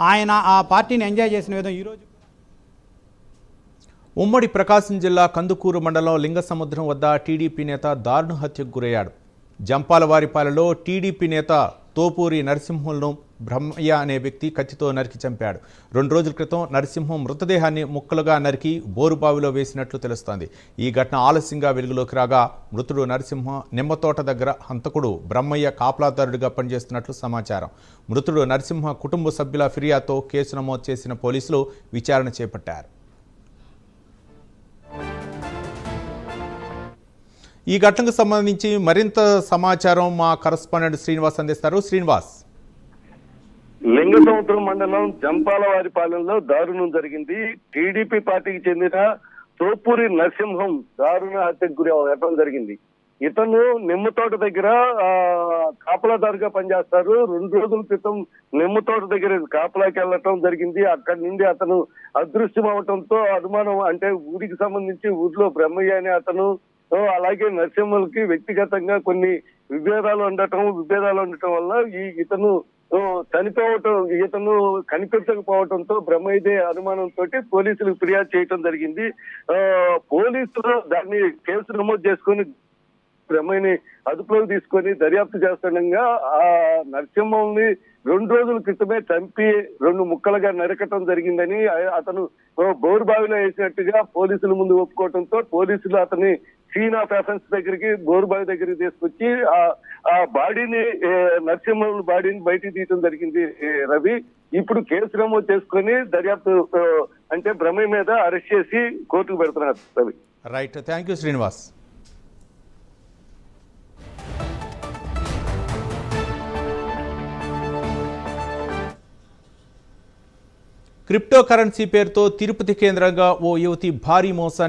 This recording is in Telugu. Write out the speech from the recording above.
ఆయన ఆ పార్టీని ఎంజాయ్ చేసిన విధం ఈరోజు ఉమ్మడి ప్రకాశం జిల్లా కందుకూరు మండలం లింగసముద్రం వద్ద టీడీపీ నేత దారుణ హత్యకు గురయ్యాడు. జంపాలవారిపాలెలో టీడీపీ నేత తోపూరి నరసింహంను బ్రహ్మయ్య అనే వ్యక్తి కత్తితో నరికి చంపాడు. రెండు రోజుల క్రితం నరసింహం మృతదేహాన్ని ముక్కలుగా నరికి బోరుబావిలో వేసినట్లు తెలుస్తోంది. ఈ ఘటన ఆలస్యంగా వెలుగులోకి రాగా మృతుడు నరసింహ నిమ్మతోట దగ్గర హంతకుడు బ్రహ్మయ్య కాపలాదారుడిగా పనిచేస్తున్నట్లు సమాచారం. మృతుడు నరసింహ కుటుంబ సభ్యుల ఫిర్యాదుతో కేసు నమోదు చేసిన పోలీసులు విచారణ చేపట్టారు. ఈ ఘటనకు సంబంధించి మరింత సమాచారం మా కరస్పాండెంట్ శ్రీనివాస్ అందిస్తారు. శ్రీనివాస్. లింగ సముద్రం మండలం జంపాలవారిపాలెంలో దారుణం జరిగింది. టీడీపీ పార్టీకి చెందిన తోపూరి నరసింహం దారుణ హత్యకు గురి అవ్వడం జరిగింది. ఇతను నిమ్మతోట దగ్గర కాపలాదారుగా పనిచేస్తారు. రెండు రోజుల క్రితం నిమ్మతోట దగ్గర కాపలాకి వెళ్ళటం జరిగింది. అక్కడి నుండి అతను అదృశ్యం అవటంతో అనుమానం అంటే ఊరికి సంబంధించి ఊర్లో బ్రహ్మయ్య అనే అతను అలాగే నరసింహులకి వ్యక్తిగతంగా కొన్ని విభేదాలు ఉండటం విభేదాలు ఉండటం వల్ల ఈ ఇతను చనిపోవటం ఇతను కనిపించకపోవడంతో బ్రహ్మైదే అనుమానంతో పోలీసులకు ఫిర్యాదు చేయటం జరిగింది. ఆ, పోలీసులు దాన్ని కేసు నమోదు చేసుకొని బ్రహ్మని అదుపులోకి తీసుకొని దర్యాప్తు చేస్తుండగా ఆ నరసింహంని రెండు రోజుల క్రితమే చంపి రెండు ముక్కలుగా నరకటం జరిగిందని అతను బోరుబావిలో బోరు బావిలో వేసినట్టుగా పోలీసుల ముందు ఒప్పుకోవడంతో పోలీసులు అతని సీన్ ఆఫ్ ఎఫెన్స్ దగ్గరికి బోరు దగ్గరికి తీసుకొచ్చి ఆ బాడీని ఏ, బాడీని బయటికి తీయటం జరిగింది రవి. ఇప్పుడు కేసు నమోదు చేసుకొని దర్యాప్తు అంటే భ్రమ మీద అరెస్ట్ చేసి కోర్టుకు పెడుతున్నారు Ravi. Right. Thank you Srinivas. Crypto currency పేరుతో తిరుపతి కేంద్రంగా ఓ యువతి భారీ మోసానికి